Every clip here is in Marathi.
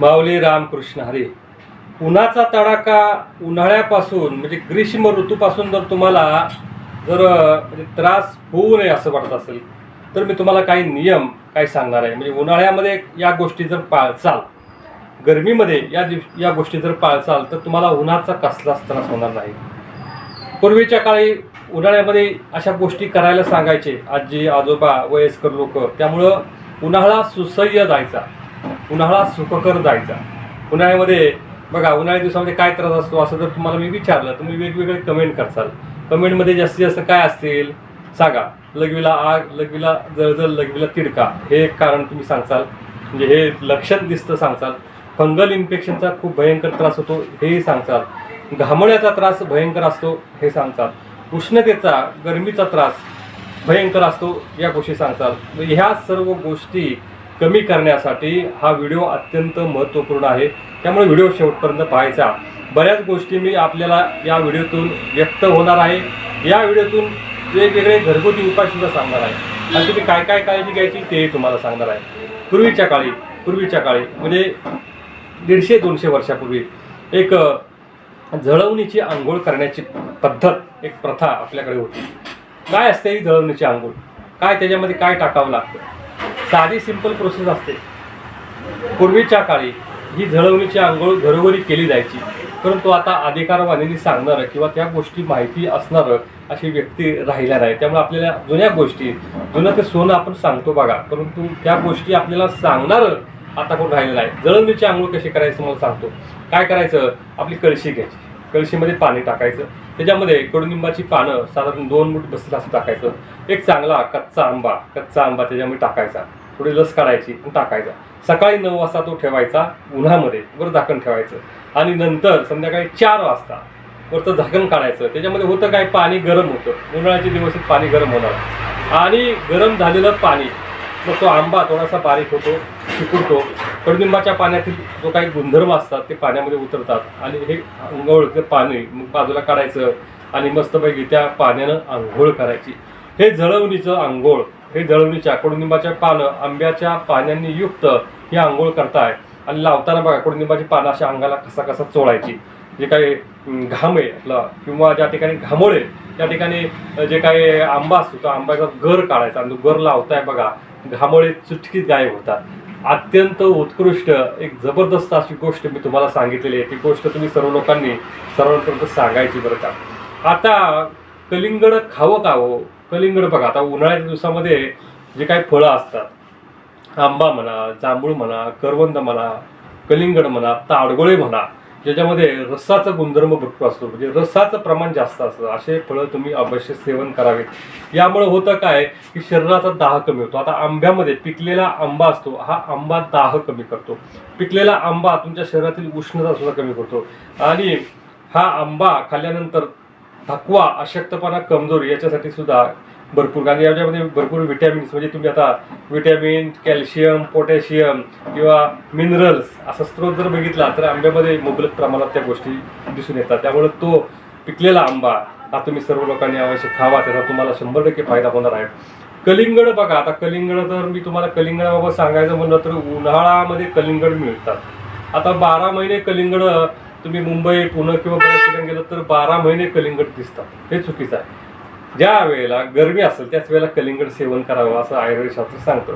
माऊली रामकृष्ण हरी. उन्हाचा तडाखा उन्हाळ्यापासून म्हणजे ग्रीष्म ऋतूपासून जर तुम्हाला जर म्हणजे त्रास होऊ नये असं वाटत असेल तर मी तुम्हाला काही नियम काही सांगणार आहे. म्हणजे उन्हाळ्यामध्ये या गोष्टी जर पाळचाल गरमीमध्ये या दिव या गोष्टी जर पाळचाल तर तुम्हाला उन्हाचा कसलाच त्रास होणार नाही. पूर्वीच्या काळी उन्हाळ्यामध्ये अशा गोष्टी करायला सांगायचे आजी आजोबा वयस्कर लोक. त्यामुळं उन्हाळा सुसह्य जायचा. उन्हाळा सुखकर जायचा. उन्हाळ्यामध्ये बघा उन्हाळ्या दिवसामध्ये काय त्रास असतो असं जर तुम्हाला मी विचारलं तुम्ही वेगवेगळे कमेंट करसाल. कमेंटमध्ये जास्तीत जास्त काय असतील? सांगा. लघवीला आग लघवीला जळजळ लघवीला तिडका हे एक कारण तुम्ही सांगचाल म्हणजे हे लक्षात दिसतं सांगचाल फंगल इन्फेक्शनचा खूप भयंकर त्रास होतो हेही सांगचाल घामोळ्याचा त्रास भयंकर असतो हे सांगतात उष्णतेचा गरमीचा त्रास भयंकर असतो या गोष्टी सांगतात म्हणजे ह्या सर्व गोष्टी कमी करण्यासाठी हा व्हिडिओ अत्यंत महत्त्वपूर्ण आहे. त्यामुळे व्हिडिओ शेवटपर्यंत पाहायचा. बऱ्याच गोष्टी मी आपल्याला या व्हिडिओतून व्यक्त होणार आहे. या व्हिडिओतून वेगवेगळे घरगुती उपाय सुद्धा सांगणार आहे. आणि तुम्ही काय काय काळजी घ्यायची तेही तुम्हाला सांगणार आहे. पूर्वीच्या काळी पूर्वीच्या काळी म्हणजे दीडशे दोनशे वर्षापूर्वी एक जळवणीची आंघोळ करण्याची पद्धत एक प्रथा आपल्याकडे होती. काय असते ही जळवणीची आंघोळ? काय त्याच्यामध्ये काय टाकावं लागतं? साधी सिंपल प्रोसेस असते. पूर्वीच्या काळी ही जळवणीची आंघोळ घरोघरी केली जायची. परंतु आता अधिकारवाणीने सांगणारं किंवा त्या गोष्टी माहिती असणारं अशी व्यक्ती राहिल्या नाही. त्यामुळे आपल्याला जुन्या गोष्टी जुनं ते सोनं आपण सांगतो बघा. परंतु त्या गोष्टी आपल्याला सांगणारं आता कोण राहिलेलं आहे जळवणीची आंघोळ कशी करायचं मला सांगतो. काय करायचं? आपली कळशी घ्यायची. कळशीमध्ये पाणी टाकायचं. त्याच्यामध्ये कडुनिंबाची पानं साधारण दोन मूठ बसतील असं टाकायचं. एक चांगला कच्चा आंबा कच्चा आंबा त्याच्यामध्ये टाकायचा. थोडी लस काढायची आणि टाकायचा. सकाळी नऊ वाजता तो ठेवायचा उन्हामध्ये वर झाकण ठेवायचं. आणि नंतर संध्याकाळी चार वाजता वरचं झाकण काढायचं. त्याच्यामध्ये होतं काय? पाणी गरम होतं. उन्हाळ्याचे दिवस पाणी गरम होणार. आणि गरम झालेलं पाणी मग तो आंबा थोडासा बारीक होतो शिकुरतो कडुनिंबाच्या पाण्यातील जो काही गुणधर्म असतात ते पाण्यामध्ये उतरतात. आणि हे आंघोळ पाणी मग बाजूला काढायचं आणि मस्तपैकी त्या पाण्यानं आंघोळ करायची. हे जळवणीचं आंघोळ हे जळवणीच्या कडुनिंबाच्या पानं आंब्याच्या पाण्याने युक्त ही आंघोळ करताय. आणि लावताना बघा कडुनिंबाची पानं अशा अंगाला कसा कसा चोळायची. जे काही घाम आहे आपला किंवा ज्या ठिकाणी घामोळे त्या ठिकाणी जे काही आंबा असतो तो आंब्याचा गर काढायचा. आणि तो गर लावताय बघा घामोळे चुटकीत गायब होतात. अत्यंत उत्कृष्ट एक जबरदस्त अशी गोष्ट मी तुम्हाला सांगितलेली आहे. ती गोष्ट तुम्ही सर्व लोकांनी सर्वांपर्यंत सांगायची बरं का? आता कलिंगड खावं का हो? कलिंगड बघा आता उन्हाळ्याच्या दिवसामध्ये जे काही फळं असतात आंबा म्हणा जांभूळ म्हणा करवंद म्हणा कलिंगड म्हणा ताडगोळे म्हणा ज्याच्यामध्ये रसाचा गुणधर्म भरपूर असतो. म्हणजे रसाचं प्रमाण जास्त असतं. असे फळं तुम्ही अवश्य सेवन करावेत यामुळे होतं काय की शरीराचा दाह कमी होतो. आता आंब्यामध्ये पिकलेला आंबा असतो हा आंबा दाह कमी करतो. पिकलेला आंबा तुमच्या शरीरातील उष्णता सुद्धा कमी करतो. आणि हा आंबा खाल्ल्यानंतर थकवा अशक्तपणा कमजोरी याच्यासाठी सुद्धा भरपूर आणि याच्यामध्ये भरपूर विटॅमिन्स म्हणजे तुम्ही आता विटॅमिन कॅल्शियम पोटॅशियम किंवा मिनरल्स असा स्रोत जर बघितला तर आंब्यामध्ये मुबलक प्रमाणात त्या गोष्टी दिसून येतात. त्यामुळे तो पिकलेला आंबा हा तुम्ही सर्व लोकांनी आवश्यक खावा त्याचा तुम्हाला शंभर टक्के फायदा होणार आहे. कलिंगड बघा आता कलिंगड तर मी तुम्हाला कलिंगडाबाबत सांगायचं म्हणलं तर उन्हाळ्यामध्ये कलिंगड मिळतात. आता बारा महिने कलिंगड तुम्ही मुंबई पुणे किंवा बऱ्याच ठिकाणी गेलं तर बारा महिने कलिंगड दिसतात. हे चुकीचं आहे. ज्या वेळेला गरमी असेल त्याच वेळेला कलिंगड सेवन करावं असं आयुर्वेदशास्त्र सांगतं.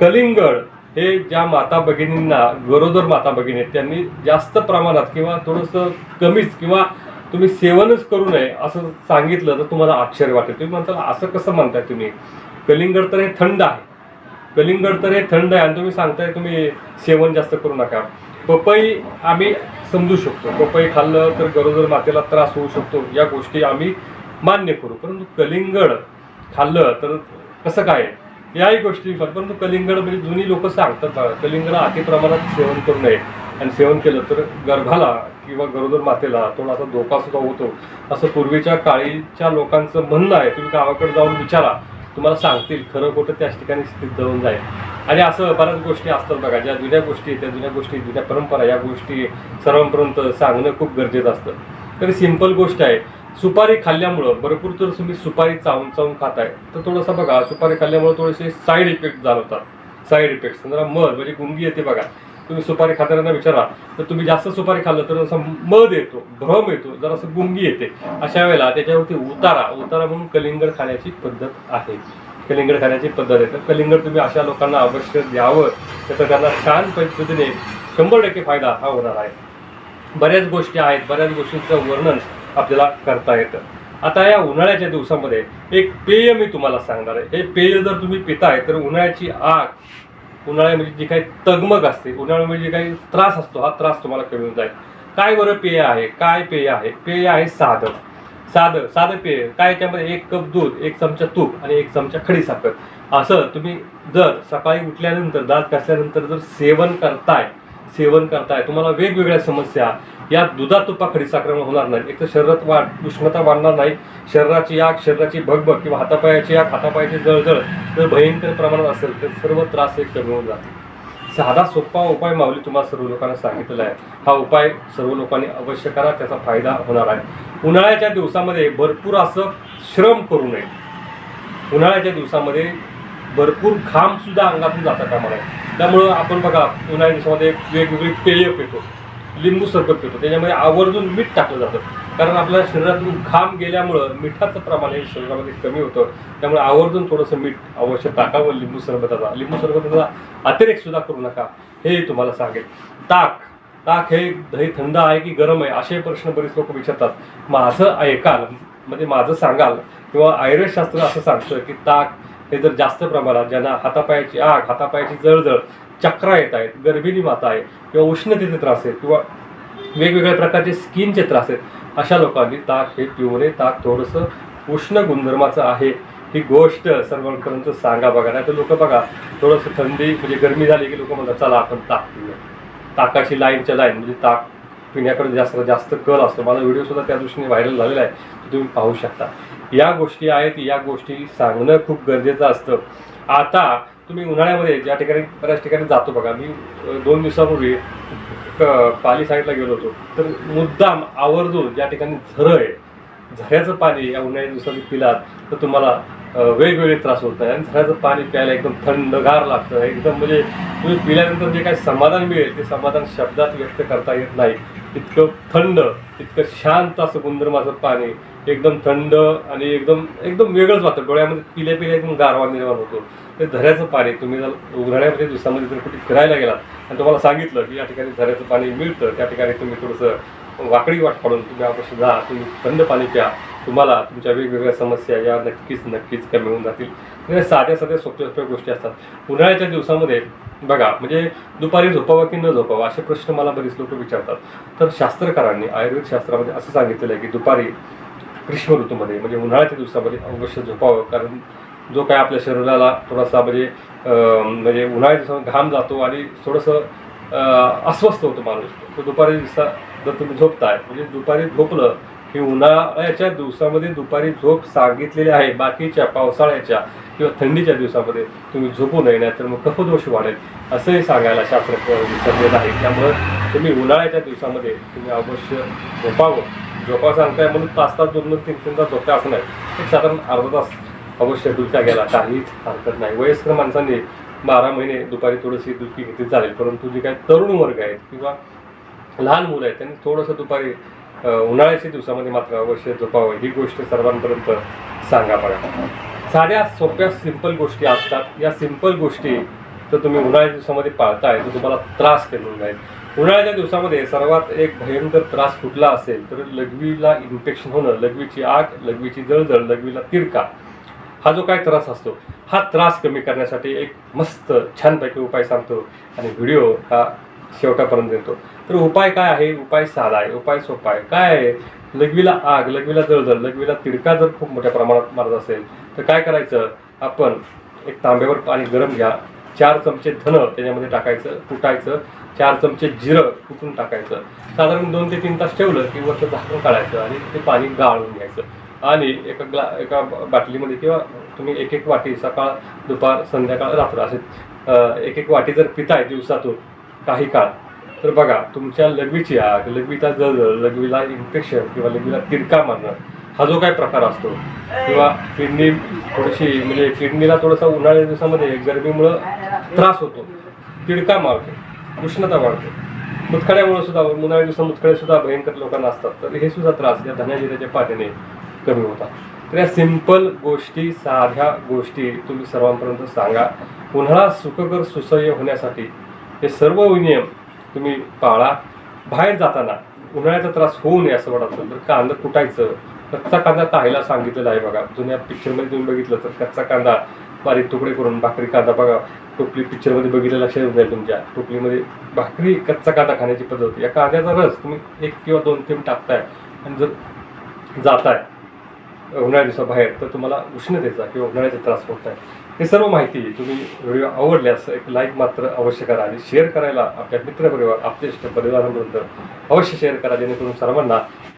कलिंगड हे ज्या माता भगिनींना गरोदर माता भगिनी आहेत त्यांनी जास्त प्रमाणात किंवा थोडंसं कमीच किंवा तुम्ही सेवनच करू नये असं सांगितलं तर तुम्हाला आश्चर्य वाटेल. तुम्ही म्हणताल असं कसं म्हणताय तुम्ही? कलिंगड तर हे थंड आहे. कलिंगड तर हे थंड आहे आणि तुम्ही सांगताय तुम्ही सेवन जास्त करू नका. पपई आम्ही समजू शकतो. पपई खाल्लं तर गरोदर मातेला त्रास होऊ शकतो. या गोष्टी आम्ही मान्य करू. परंतु कलिंगड खाल्लं तर कसं काय? याही गोष्टी परंतु कलिंगड म्हणजे जुनी लोक सांगतात कलिंगड अति प्रमाणात सेवन करू नये. आणि सेवन केलं तर गर्भाला किंवा गरोदर मातेला थोडासा धोका सुद्धा होतो. असं पूर्वीच्या काळीच्या लोकांचं म्हणणं आहे. तुम्ही गावाकडे जाऊन विचारा. तुम्हाला सांगतील खरं खोटं त्याच ठिकाणी स्थित जाऊन जाईल. आणि असं बऱ्याच गोष्टी असतात बघा. ज्या जुन्या गोष्टी आहेत, त्या जुन्या गोष्टी जुन्या परंपरा या गोष्टी सर्वांपर्यंत सांगणं खूप गरजेचं असतं. तरी सिंपल गोष्ट आहे. सुपारी खाल्ल्यामुळं भरपूर जर तुम्ही सुपारी चावून चावून खाताय. तर थोडंसं बघा सुपारी खाल्ल्यामुळे थोडेसे साईड इफेक्ट जाणवतात. साईड इफेक्ट्स जरा मध म्हणजे गुंगी येते बघा. तुम्ही सुपारी खाताना विचारा. तर तुम्ही जास्त सुपारी खाल्लं तर असं मध येतो भ्रम येतो जरासं गुंगी येते. अशा वेळेला त्याच्यावरती उतारा उतारा म्हणून कलिंगड खाण्याची पद्धत आहे. कलिंगड खाण्याची पद्धत आहे. तर कलिंगड तुम्ही अशा लोकांना अवश्य द्यावं. त्याचा त्यांना छान पद्धतीने शंभर टक्के फायदा हा होणार आहे. बऱ्याच गोष्टी आहेत बऱ्याच गोष्टींचं वर्णन आपल्याला करता येतं. आता या उन्हाळ्याच्या दिवसामध्ये एक पेय मी तुम्हाला सांगणार आहे. हे पेय जर तुम्ही पिताय तर उन्हाळ्याची आग उन्हाळ्यामध्ये म्हणजे जी काही तगमग असते उन्हाळ्यामध्ये जे काही त्रास असतो हा त्रास तुम्हाला कमी होऊन जाईल. काय बरं पेय आहे? काय पेय आहे? पेय आहे साधं. साधं साधं पेय. काय याच्यामध्ये? एक कप दूध एक चमचा तूप आणि एक चमचा खडी साखर. असं तुम्ही जर सकाळी उठल्यानंतर दात घासल्यानंतर जर सेवन करताय सेवन करताय तुम्हाला वेगवेगळ्या समस्या या दुधात तुपा खडी होणार नाही. एक तर शरीरात वाढ उष्णता वाढणार नाही. शरीराची आग शरीराची भगभग किंवा हातापायाची आग हातापायाची जळजळ जर भयंकर प्रमाणात असेल तर सर्व त्रास हे कमी होऊन जातील. साधा सोपा उपाय माऊली तुम्हाला सर्व लोकांना सांगितलेला आहे. हा उपाय सर्व लोकांनी अवश्य करा त्याचा फायदा होणार आहे. उन्हाळ्याच्या दिवसामध्ये भरपूर असं श्रम करू नये. उन्हाळ्याच्या दिवसामध्ये भरपूर घामसुद्धा अंगातून जाता कामा नये. त्यामुळं आपण बघा उन्हाळ्या दिवसामध्ये वेगवेगळी पेय पितो. लिंबू सरबत पितो. त्याच्यामध्ये आवर्जून मीठ टाकलं जातं. कारण आपल्या शरीरातून घाम गेल्यामुळं मिठाचं प्रमाण हे शरीरामध्ये कमी होतं. त्यामुळे आवर्जून थोडंसं मीठ अवश्य टाकावं लिंबू सरबताचा. लिंबू सरबताचा अतिरेक सुद्धा करू नका हे तुम्हाला सांगेल. ताक. ताक हे दही थंड आहे की गरम आहे असे प्रश्न बरेच लोक विचारतात. माझं ऐकाल म्हणजे माझं सांगाल किंवा आयुर्वेदशास्त्र असं सांगतं की ताक हे जर जास्त प्रमाणात ज्यांना हातापायाची आग हातापायाची जळजळ चक्रा येत आहेत गर्भिणी माता आहे किंवा उष्णतेचे त्रास आहेत किंवा वेगवेगळ्या प्रकारचे स्किनचे त्रास आहेत अशा लोकांनी ताक हे पिऊ नये ताक थोडंसं उष्ण गुणधर्माचं आहे. ही गोष्ट सर्वांपर्यंत सांगा बघा नाही तर लोक बघा थोडंसं थंडी म्हणजे गरमी झाली की लोक म्हणतात चला आपण ताक पिऊया ताकाची लाईनच्या लाईन म्हणजे ताक पिण्याकडे जास्त जास्त कल असतो. माझा व्हिडिओसुद्धा त्या दृष्टीने व्हायरल झालेला आहे तुम्ही पाहू शकता. या गोष्टी आहेत या गोष्टी सांगणं खूप गरजेचं असतं. आता तुम्ही उन्हाळ्यामध्ये ज्या ठिकाणी बऱ्याच ठिकाणी जातो बघा. मी दोन दिवसापूर्वी पाली साईडला गेलो होतो. तर मुद्दाम आवर्जून ज्या ठिकाणी झरं आहे झऱ्याचं पाणी या उन्हाळ्या दिवसात पिलात तर तुम्हाला वेगवेगळे त्रास होत नाही आणि झऱ्याचं पाणी प्यायला एकदम थंडगार लागतं. एकदम म्हणजे तुम्ही पिल्यानंतर जे काही समाधान मिळेल ते समाधान शब्दात व्यक्त करता येत नाही. इतकं थंड इतकं शांत असं गुंदरमाचं पाणी एकदम थंड आणि एकदम एकदम वेगळंच वाटतं. डोळ्यामध्ये पिल्या पिल्या एकदम गारवा निर्माण होतो. ते झऱ्याचं पाणी तुम्ही जर उन्हाळ्यामध्ये दिवसामध्ये जर कुठे फिरायला गेलात आणि तुम्हाला सांगितलं की या ठिकाणी झऱ्याचं पाणी मिळतं त्या ठिकाणी तुम्ही थोडंसं वाकडी वाट पाडून तुम्ही आपण जा तुम्ही थंड पाणी प्या. तुम्हाला तुमच्या वेगवेगळ्या समस्या या नक्कीच नक्कीच कमी होऊन जातील. म्हणजे साध्या साध्या सोप्या सोप्या गोष्टी असतात. उन्हाळ्याच्या दिवसामध्ये बघा म्हणजे दुपारी झोपावं की न झोपावं असे प्रश्न मला बरेच लोक विचारतात. तर शास्त्रकारांनी आयुर्वेद शास्त्रामध्ये असं सांगितलेलं आहे की दुपारी ग्रीष्म ऋतूमध्ये म्हणजे उन्हाळ्याच्या दिवसामध्ये अवश्य झोपावं. कारण जो काय आपल्या शरीराला थोडासा म्हणजे म्हणजे उन्हाळ्या दिवसामध्ये घाम जातो आणि थोडंसं अस्वस्थ होतो माणूस. तो दुपारी दिवसा जर तुम्ही झोपताय म्हणजे दुपारी झोपलं की उन्हाळ्याच्या दिवसामध्ये दुपारी झोप सांगितलेली आहे बाकीच्या पावसाळ्याच्या किंवा थंडीच्या दिवसामध्ये तुम्ही झोपू नये नाही तर मग कफदोष वाढेल असंही सांगायला शास्त्र विसरलेलं आहे त्यामुळं तुम्ही उन्हाळ्याच्या दिवसामध्ये तुम्ही अवश्य झोपावं. झोपा सांगताय म्हणून तास तास दोन दोन तीन तीन तास झोपता असं नाही. एक साधारण अर्धा तास अवश्य डुलक्या गेला. काहीच हरकत नाही. वयस्कर माणसांनी बारा महिने दुपारी थोडीशी डुलकी घेतली चालेल. परंतु जे काही तरुण वर्ग आहेत किंवा लहान मुलं आहेत त्यांनी थोडंसं दुपारी उन्हाळ्याच्या दिवसामध्ये मात्र अवश्य झोपावं. ही गोष्ट सर्वांपर्यंत सांगा बघा. साध्या सोप्या सिंपल गोष्टी असतात. या सिंपल गोष्टी तर तुम्ही उन्हाळ्याच्या दिवसामध्ये पाळताय तर तुम्हाला त्रास कमी जाईल उन्हाळ्याच्या दिवसामध्ये सर्वात एक भयंकर त्रास कुठला असेल? तर लघवीला इन्फेक्शन होणं लघवीची आग लघवीची जळजळ लघवीला तिरका. हा जो काय त्रास असतो हा त्रास कमी करण्यासाठी एक मस्त छानपैकी उपाय सांगतो आणि व्हिडिओ हा शेवटापर्यंत देतो. तर उपाय काय आहे? उपाय साधा आहे उपाय सोपा आहे. काय आहे? लघवीला आग लघवीला जळजळ लघवीला तिडका जर खूप मोठ्या प्रमाणात मारत असेल तर काय करायचं? आपण एक तांब्यावर पाणी गरम घ्या. चार चमचे धन त्याच्यामध्ये टाकायचं कुटायचं. चार चमचे जिरं कुटून टाकायचं? साधारण दोन ते तीन तास ठेवलं की वरचं झाकून काढायचं आणि ते पाणी गाळून घ्यायचं. आणि एका ग्ला एका बाटलीमध्ये किंवा तुम्ही एक एक वाटी सकाळ दुपार संध्याकाळ रात्र असे एक एक वाटी जर पिताय दिवसातून काही काळ तर बघा तुमच्या लघवीची आग लघवीचा जळजळ लघवीला इन्फेक्शन किंवा लघवीला तिरका मारणं हा जो काही प्रकार असतो किंवा किडनी थोडीशी म्हणजे किडनीला थोडासा उन्हाळ्या दिवसामध्ये गरमीमुळं त्रास होतो तिडका मारतो उष्णता वाढते. मुतखड्यामुळे सुद्धा उन्हाळ्या दिवसात मुतखडे सुद्धा भयंकर लोकांना असतात तर हे सुद्धा त्रास या धन्याजिऱ्याच्या पाण्याने कमी होतात तर या सिंपल गोष्टी साध्या गोष्टी तुम्ही सर्वांपर्यंत सांगा. उन्हाळा सुखकर सुसह्य होण्यासाठी हे सर्व नियम तुम्ही पाळा. बाहेर जाताना उन्हाळ्याचा त्रास होऊ नये असं वाटत असेल तर कांदा कुटायचं. कच्चा कांदा काहायला सांगितलेला आहे बघा. जुन्या पिक्चरमध्ये तुम्ही बघितलं तर कच्चा कांदा बारीक तुकडे करून भाकरी कांदा बघा. टोपली पिक्चरमध्ये बघितलं लक्षात येऊन जाईल तुमच्या. टोपलीमध्ये भाकरी कच्चा कांदा खाण्याची पद्धत होती. या कांद्याचा रस तुम्ही एक किंवा दोन थेंब टाकताय आणि जर जाताय उन्हाळ्या दिवसाबाहेर तर तुम्हाला उष्णतेचा किंवा उन्हाळ्याचा त्रास होत आहे हे सर्व माहिती तुम्ही व्हिडिओ आवडल्यास एक लाईक मात्र अवश्य करा आणि शेअर करायला आपल्या मित्रपरिवार आपल्या इष्ट परिवारापर्यंत अवश्य शेअर करा जेणेकरून सर्वांना